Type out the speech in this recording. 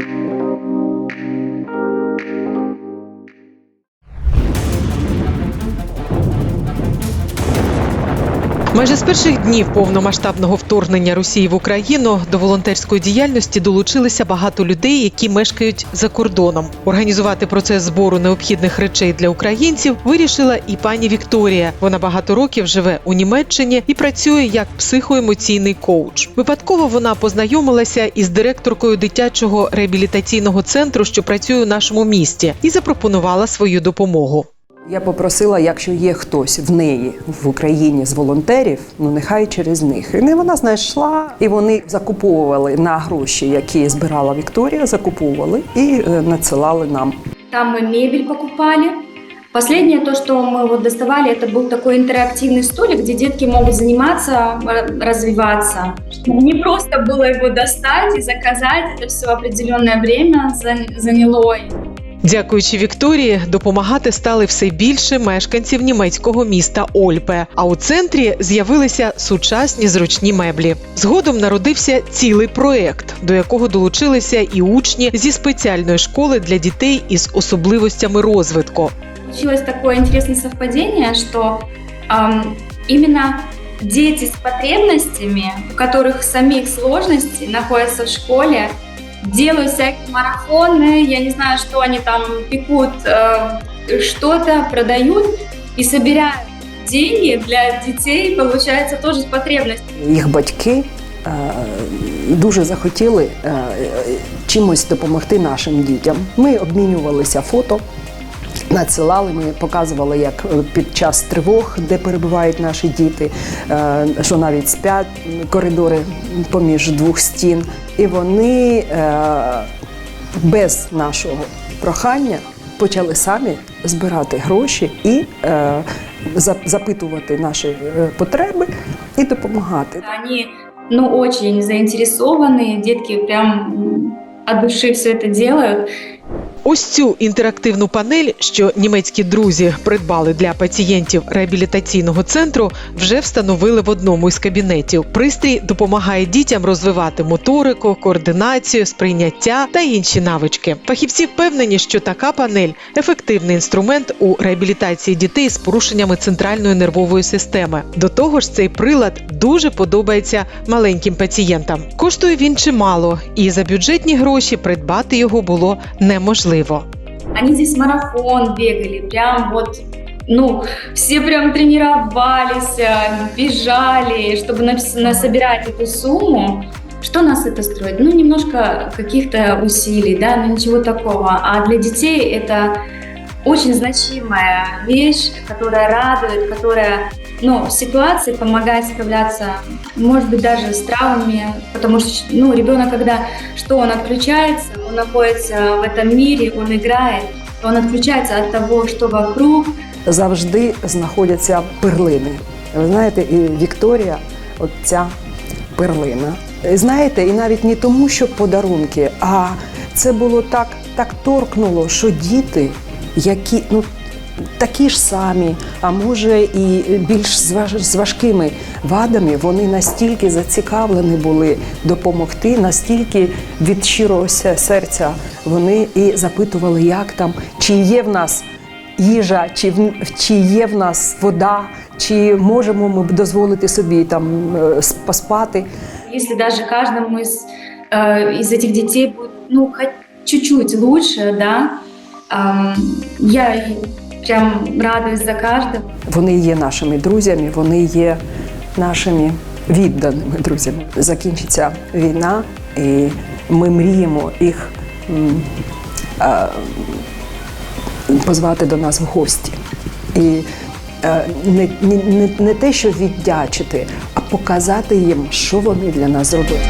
Thank you. Майже з перших днів повномасштабного вторгнення Росії в Україну до волонтерської діяльності долучилися багато людей, які мешкають за кордоном. Організувати процес збору необхідних речей для українців вирішила і пані Вікторія. Вона багато років живе у Німеччині і працює як психоемоційний коуч. Випадково вона познайомилася із директоркою дитячого реабілітаційного центру, що працює у нашому місті, і запропонувала свою допомогу. Я попросила, якщо є хтось в неї в Україні з волонтерів, ну нехай через них. І не вона знайшла, і вони закуповували на гроші, які збирала Вікторія, закуповували і е, надсилали нам. Там мы мебель покупали. Последнее то, что мы вот доставали, это был такой интерактивный столик, где детки могут заниматься, р- развиваться. Чтобы Не просто было его достать и заказать, это все определенное время зан- заняло. Дякуючи Вікторії, допомагати стали все більше мешканців німецького міста Ольпе. А у центрі з'явилися сучасні зручні меблі. Згодом народився цілий проект, до якого долучилися і учні зі спеціальної школи для дітей із особливостями розвитку. Получилось такое интересное совпадение, что ам, именно дети с потребностями, у которых самих сложностей находятся в школе, делают всякие марафоны, я не знаю, что они там пекут, э, что-то продают и собирают деньги для детей, получается, тоже с потребностями. Їх батьки е, дуже захотіли е, чимось допомогти нашим дітям. Ми обмінювалися фото. Надсилали, ми показували, як е, під час тривог, де перебувають наші діти, е, що навіть спять коридори поміж двох стін. І вони е, без нашого прохання почали самі збирати гроші і запитувати наші потреби і допомагати. Они, ну, очень заинтересованы, детки прям от души все это делают. Ось цю інтерактивну панель, що німецькі друзі придбали для пацієнтів реабілітаційного центру, вже встановили в одному із кабінетів. Пристрій допомагає дітям розвивати моторику, координацію, сприйняття та інші навички. Фахівці впевнені, що така панель ефективний інструмент у реабілітації дітей з порушеннями центральної нервової системи. До того ж, цей прилад дуже подобається маленьким пацієнтам. Коштує він чимало, і за бюджетні гроші придбати його було неможливо. Они здесь марафон бегали, прям вот, ну, все прям тренировались, э, бежали, чтобы насобирать эту сумму. Что нас это строит? Ну, немножко каких-то усилий, да, но ничего такого. А для детей это очень значимая вещь, которая радует, которая, ну, в ситуации помогает справляться, может быть, даже с травмами, потому что, ну, ребенок, когда, что он отключается, он находится в этом мире, он играет, он отключается от того, что вокруг, Завжди знаходяться перлини. Ви знаєте, і Вікторія, от ця перлина. Знаєте, і навіть не тому, що подарунки, а це було так, так торкнуло, що діти, які ну. Такі ж самі, а може і більш з важ- з важкими вадами, вони настільки зацікавлені були допомогти, настільки від щирого се- серця вони і запитували, як там, чи є в нас їжа, чи, в, чи є в нас вода, чи можемо ми дозволити собі там е, с- поспати. если даже каждому из, э, из этих детей будет, ну, хоть чуть-чуть лучше, да, эм, я прям радуюсь за каждого. Вони є нашими друзями, вони є нашими відданими друзями. Закінчиться війна, і ми мріємо їх е, позвати до нас в гості. І е, не, не, не те, що віддячити, а показати їм, що вони для нас зробили.